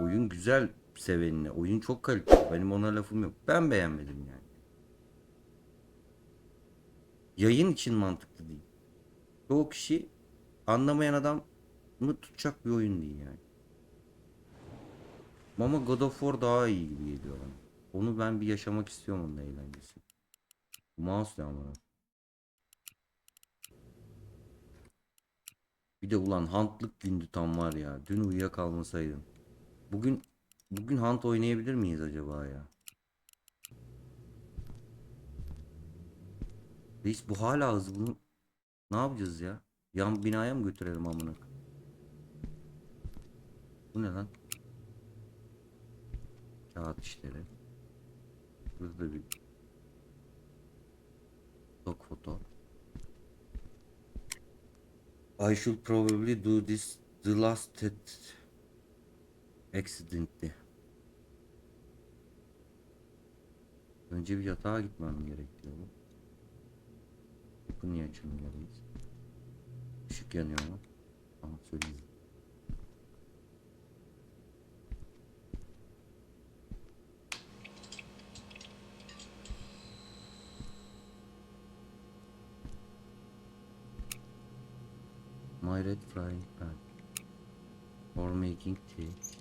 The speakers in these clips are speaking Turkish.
Oyun güzel sevenine. Oyun çok kaliteli. Benim ona lafım yok. Ben beğenmedim yani. Yayın için mantıklı değil. Çoğu kişi anlamayan adam mı tutacak bir oyun değil yani. Ama God of War daha iyi gibi geliyor bana. Onu ben bir yaşamak istiyorum onun eğlencesi. Mouse ne amına. Bir de ulan Hunt'lık gündü tam var ya. Dün uyuyakalmasaydım. Bugün bugün Hunt oynayabilir miyiz acaba ya? Reis bu hala hızlı bunu ne yapacağız ya? Yan binaya mı götürelim amına? Bu ne lan? Kağıt işleri. Burada bir Stock foto. I should probably do this the last accidentally. Önce bir yatağa gitmem gerekiyor. Bu niye açılmıyoruz? Işık yanıyor mu? Tamam söyleyeyim. My red frying pan. For making tea.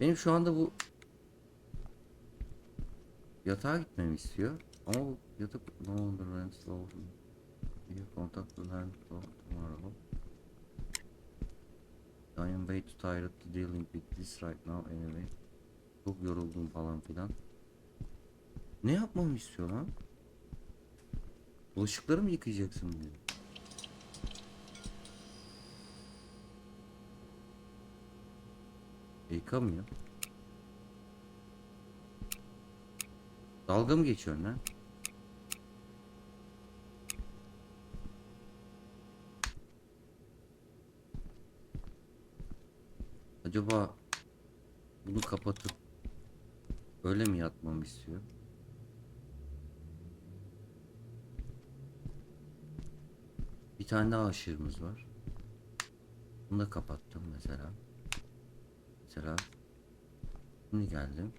Benim şu anda bu yatağa gitmemi istiyor. Ama bu yatak no longer rents low. You contact the tomorrow. I am way too tired to dealing with this right now anyway. Çok yoruldum falan filan. Ne yapmamı istiyor lan? Bulaşıkları mı yıkayacaksın diyor. Yıkamıyor. Dalga mı geçiyorsun lan? Acaba bunu kapatıp öyle mi yatmamı istiyor? Bir tane daha ışığımız var. Bunu da kapattım mesela. Mesela Şimdi geldim.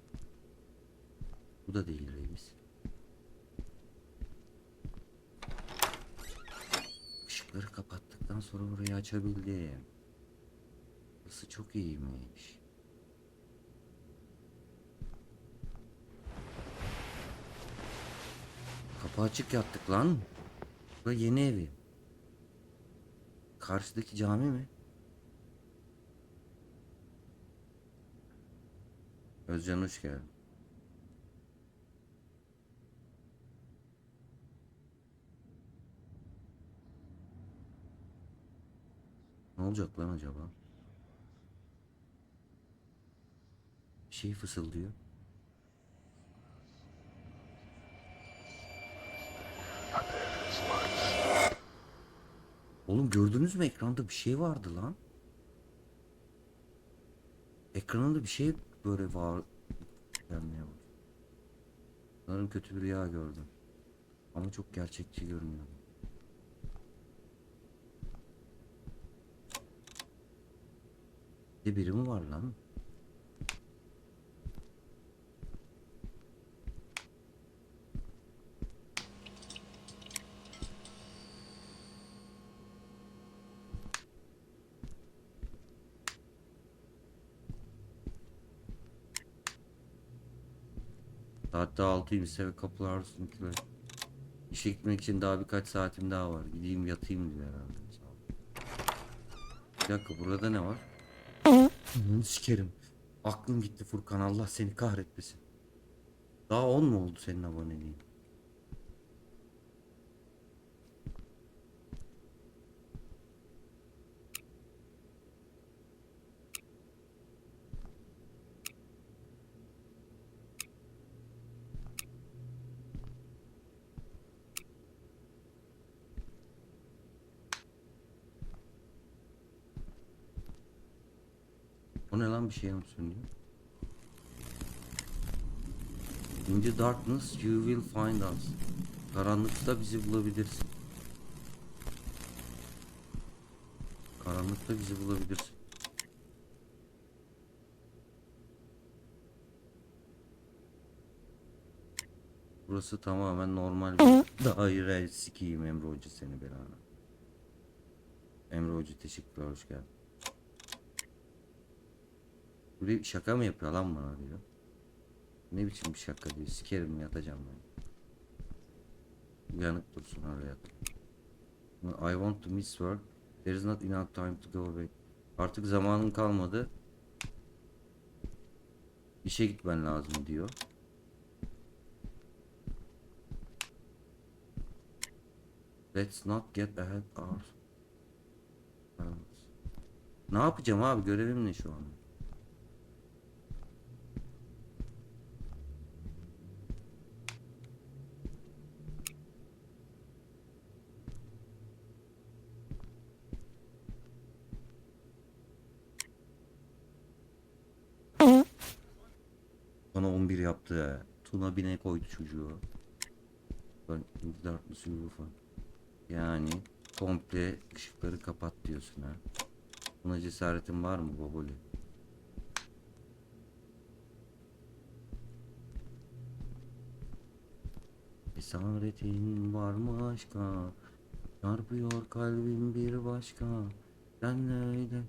Bu da değil reis. Işıkları kapattıktan sonra burayı açabildim. Burası çok iyiymiş. Kapı açık yattık lan. Bu yeni evi. Karşıdaki cami mi? Özcan hoş geldin. Ne olacak lan acaba? Bir şey fısıldıyor. Oğlum gördünüz mü ekranda bir şey vardı lan. Ekranında bir şey böyle var. Gelmeye bak. Sanırım kötü bir rüya gördüm. Ama çok gerçekçi görünüyor. Bir biri mi var lan? Daha altıymış ve kapılar arasındakiler. İşe gitmek için daha birkaç saatim daha var. Gideyim yatayım diyor herhalde. Bir dakika burada ne var? Bunu sikerim. Aklım gitti Furkan Allah seni kahretmesin. Daha 10 mu oldu senin aboneliğin? O ne lan bir şey söylüyor? In the darkness you will find us. Karanlıkta bizi bulabilirsin. Karanlık Karanlıkta bizi bulabilirsin. Burası tamamen normal bir daire. Sikiyim Emre Hoca seni belanı. Emre Hoca teşekkürler hoş geldin. Buraya şaka mı yapıyor lan bana diyor. Ne biçim bir şaka diyor. Sikerim yatacağım ben. Uyanık dursun yat. I want to miss work. There is not enough time to go back. Artık zamanın kalmadı. İşe gitmen lazım diyor. Let's not get ahead. Evet. Ne yapacağım abi? Görevim ne şu an? Bana 11 yaptı ya. Tuna bine koydu çocuğu. Ben darkness you falan. Yani komple ışıkları kapat diyorsun ha. Buna cesaretin var mı baboli? Cesaretin var mı aşka? Çarpıyor kalbim bir başka. Sen öyle.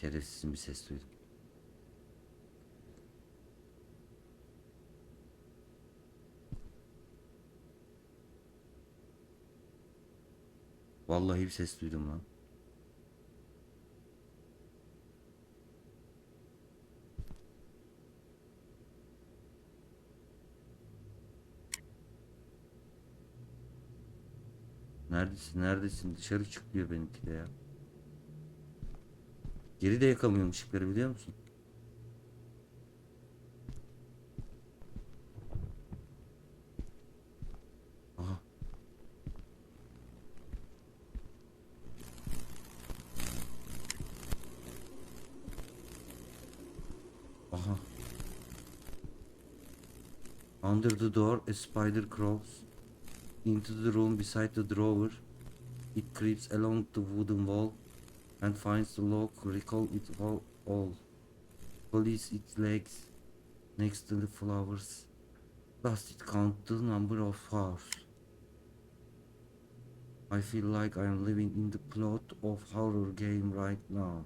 Şerefsiz bir ses duydum. Vallahi bir ses duydum lan. Neredesin? Neredesin? Dışarı çık diyor benimki de ya. Geri de yakamıyorum ışıkları biliyor musun? Aha. Aha. Under the door, a spider crawls into the room beside the drawer. It creeps along the wooden wall and finds the lock, recall it all, all. Pulls its legs next to the flowers. Does it count the number of flowers? I feel like I am living in the plot of horror game right now.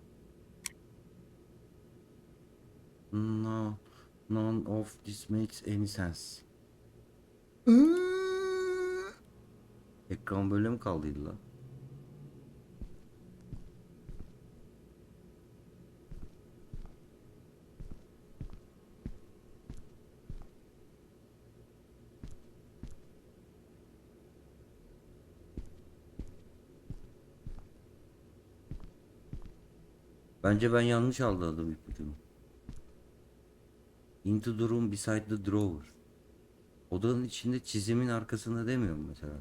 No, none of this makes any sense. Mm. Ekran böyle mi kaldıydı lan? Bence ben yanlış algıladım ipucunu. Into the room beside the drawer. Odanın içinde çizimin arkasında demiyorum mesela.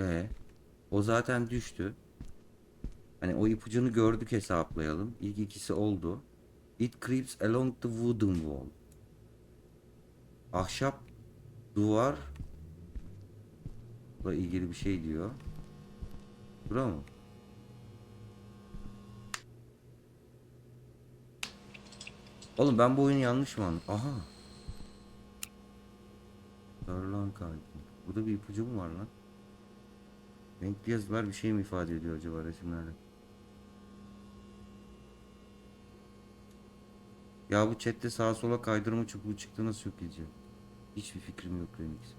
Ee, o zaten düştü. Hani o ipucunu gördük hesaplayalım. İlk ikisi oldu. It creeps along the wooden wall. Ahşap duvar ile ilgili bir şey diyor. Bura mı? Oğlum ben bu oyunu yanlış mı anladım? Aha. Darlan kalbi. Burada bir ipucu mu var lan? Renkli yazılar bir şey mi ifade ediyor acaba resimlerde? Ya bu chatte sağa sola kaydırma çubuğu çıktı nasıl yok diyeceğim. Hiçbir fikrim yok Remix.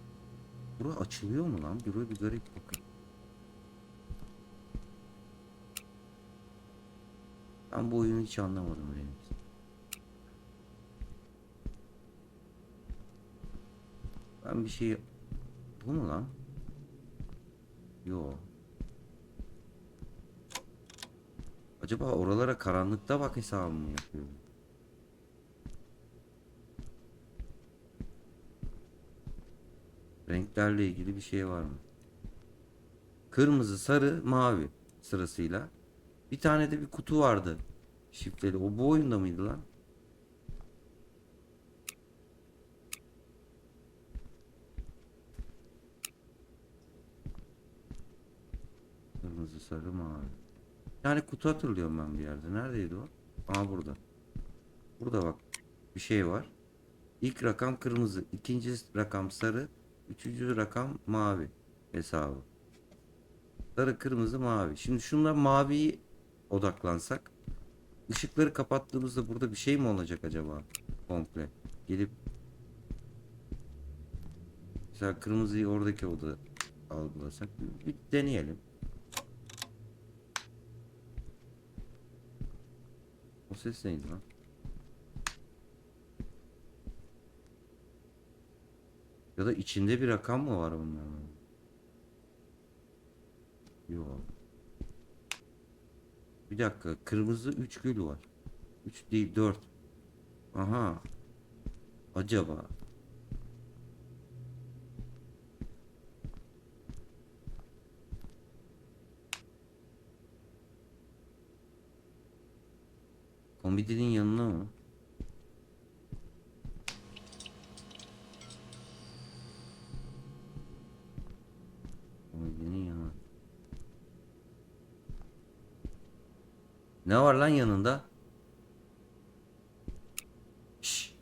Bura açılıyor mu lan? Buraya bir garip bakın. Ben bu oyunu hiç anlamadım Remix. Ben bir şey... Bu mu lan? Yo. Acaba oralara karanlıkta bak hesabı mı yapıyorum? Renklerle ilgili bir şey var mı? Kırmızı, sarı, mavi sırasıyla. Bir tane de bir kutu vardı. Şifreli. O bu oyunda mıydı lan? Kırmızı, sarı, mavi. Yani kutu hatırlıyorum ben bir yerde. Neredeydi o? Aa burada. Burada bak. Bir şey var. İlk rakam kırmızı, ikinci rakam sarı, üçüncü rakam mavi hesabı. Sarı, kırmızı, mavi. Şimdi şunlar maviyi odaklansak. Işıkları kapattığımızda burada bir şey mi olacak acaba? Komple. Gelip Mesela kırmızıyı oradaki oda algılasak bir deneyelim. O ses neydi lan? Ya da içinde bir rakam mı var bunların? Yok. Bir dakika. Kırmızı 3 gül var. 3 değil 4. Aha. Acaba. Komedinin yanına mı? Komedinin yanına. Ne var lan yanında? Şşş.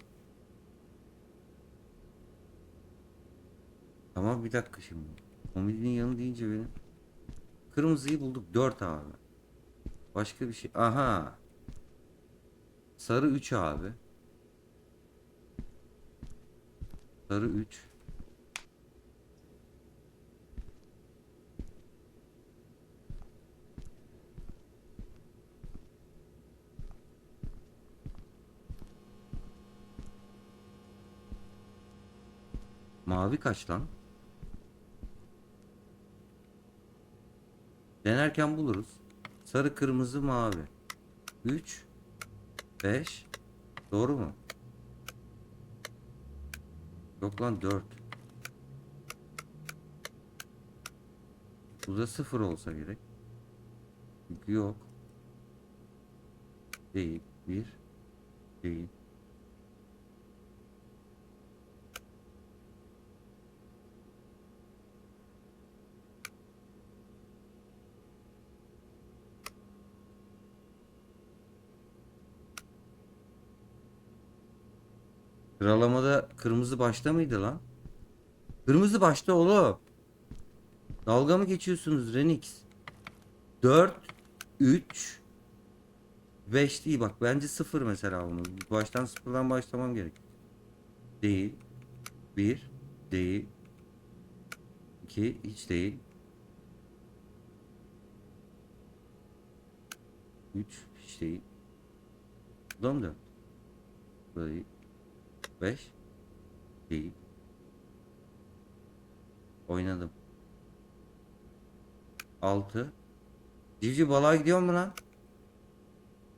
Tamam bir dakika şimdi. Komedinin yanı deyince benim. Kırmızıyı bulduk 4 abi. Başka bir şey. Aha. Sarı 3 abi. Sarı 3. Mavi kaç lan? Denerken buluruz. Sarı, kırmızı, mavi. 3 5 Doğru mu? Yok lan 4 Bu da 0 olsa gerek. Çünkü yok. Değil. 1 Değil. Sıralamada kırmızı başta mıydı lan? Kırmızı başta oğlum. Dalga mı geçiyorsunuz Renix? 4 3 5 değil bak bence 0 mesela bunu. Baştan sıfırdan başlamam gerek. Değil. 1 değil. 2 hiç değil. 3 hiç değil. Bu da mı 4? Bu da değil. 5 değil. Oynadım. 6 Civciv balığa gidiyor mu lan?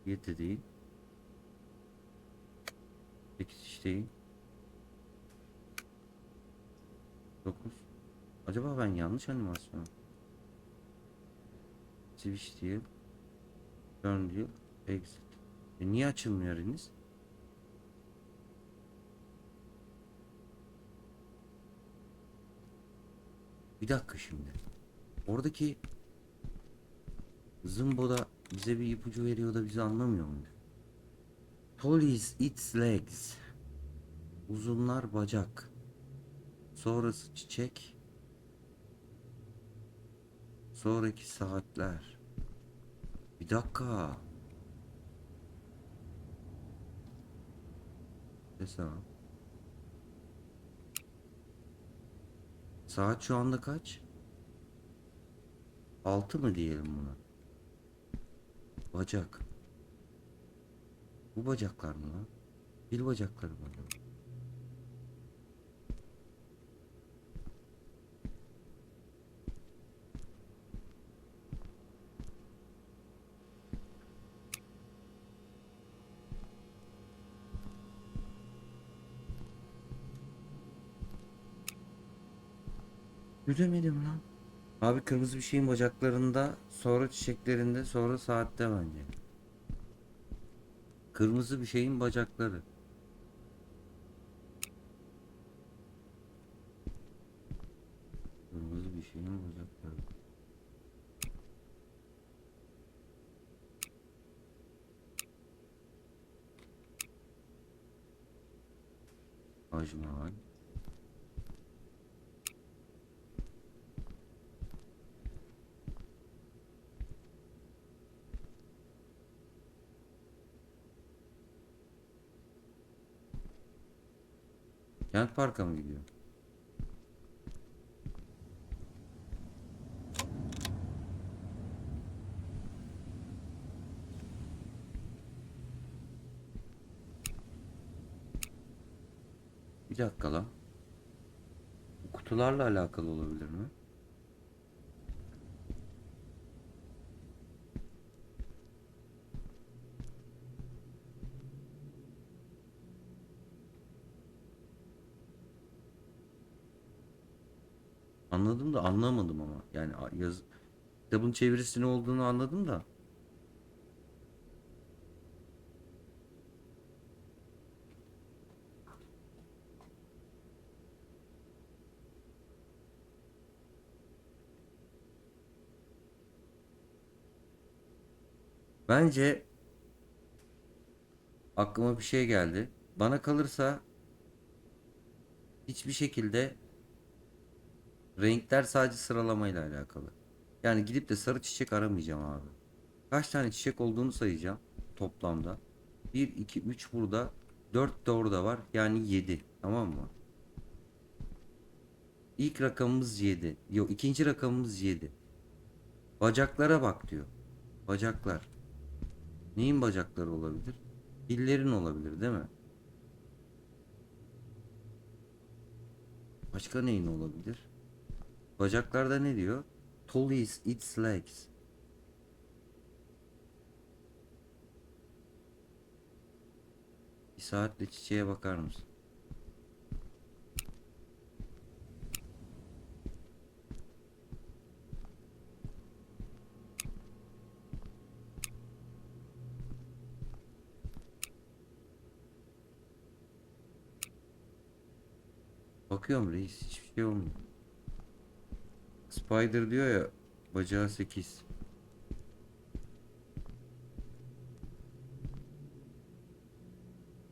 7 değil. 8 hiç değil. 9 Acaba ben yanlış animasyon. Switch değil. Turn değil. Exit. E niye açılmıyor eliniz? Bir dakika şimdi. Oradaki Zımbo'da bize bir ipucu veriyor da bizi anlamıyor mu? Police its legs. Uzunlar bacak. Sonrası çiçek. Sonraki saatler. Bir dakika. Mesela. Saat şu anda kaç? 6 mı diyelim buna? Bacak. Bu bacaklar mı lan? Bil bacakları mı? Acaba? Göremedim lan. Abi kırmızı bir şeyin bacaklarında, sonra çiçeklerinde, sonra saatte bence. Kırmızı bir şeyin bacakları. Kırmızı bir şeyin bacakları. Taj Mahal. Park'a mı gidiyor? Bir dakika lan. Kutularla alakalı olabilir mi? Da anlamadım ama. Yani yaz kitabın çevirisi ne olduğunu anladım da. Bence aklıma bir şey geldi. Bana kalırsa hiçbir şekilde renkler sadece sıralamayla alakalı. Yani gidip de sarı çiçek aramayacağım abi. Kaç tane çiçek olduğunu sayacağım toplamda. 1, 2, 3 burada. 4 de orada var. Yani 7. Tamam mı? İlk rakamımız 7. Yok ikinci rakamımız 7. Bacaklara bak diyor. Bacaklar. Neyin bacakları olabilir? Dillerin olabilir değil mi? Başka neyin olabilir? Bacaklarda ne diyor? Tall is its legs. Bir saatle çiçeğe bakar mısın? Bakıyorum reis hiçbir şey olmuyor. Spider diyor ya bacağı 8.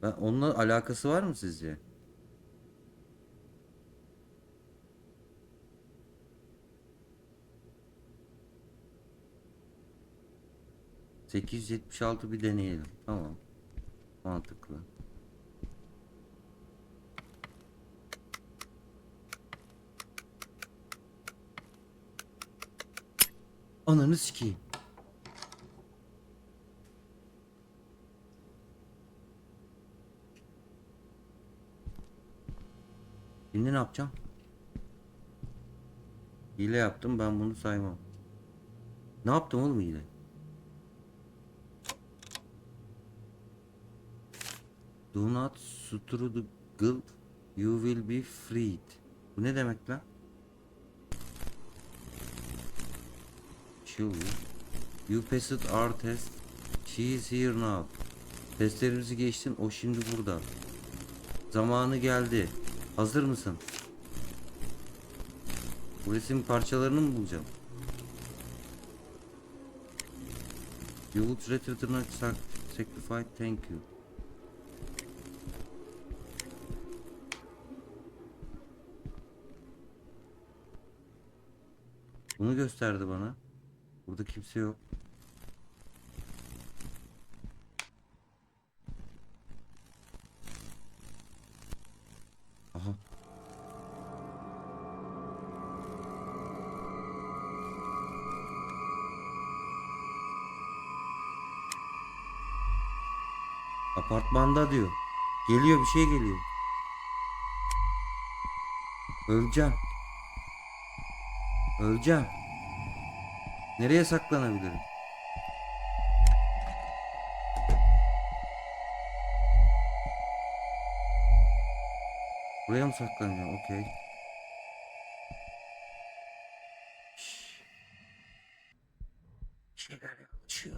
Ben onunla alakası var mı sizce? ...876 bir deneyelim. Tamam. Mantıklı. Ananı sikeyim. Şimdi ne yapacağım? Hile yaptım ben bunu saymam. Ne yaptım oğlum hile? Do not struggle you will be freed. Bu ne demek lan? Oluyor. You passed our test. She is here now. Testlerimizi geçtin. O şimdi burada. Zamanı geldi. Hazır mısın? Bu resim parçalarını mı bulacağım? You would rather than sac- sacrifice thank you. Bunu gösterdi bana. Burada kimse yok. Aha. Apartmanda diyor. Geliyor bir şey geliyor. Öleceğim. Öleceğim. Nereye saklanabilirim? Buraya mı saklanacağım? Okey. Şeyler açıyor.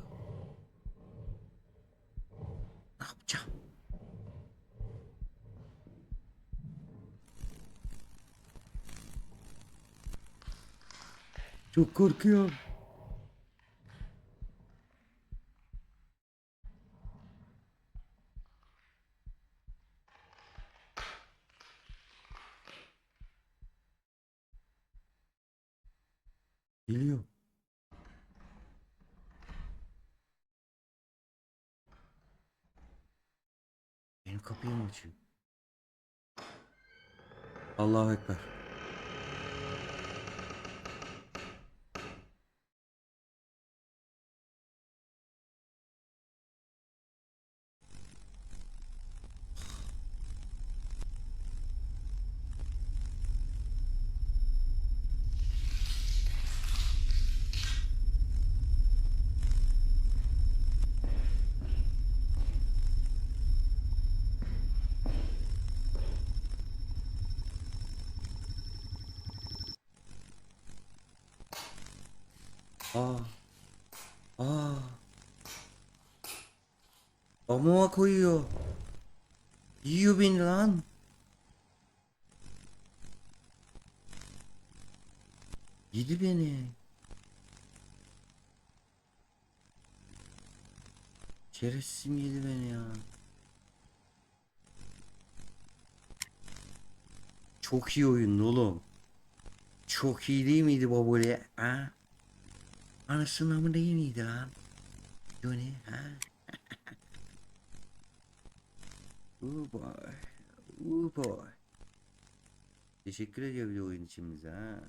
Ne yapacağım? Çok korkuyorum. Kapıyı mı açıyor? Allahu Ekber. Aa. Aa. Pamuğa koyuyor. Yiyor beni lan. Yedi beni. Şerefsizim yedi beni ya. Çok iyi oyundu oğlum. Çok iyi değil miydi babule? Ha? Anasının amı değil miydi lan? Johnny ha? Ooh boy. Ooh boy. Teşekkür ediyor bir de oyun için bize ha.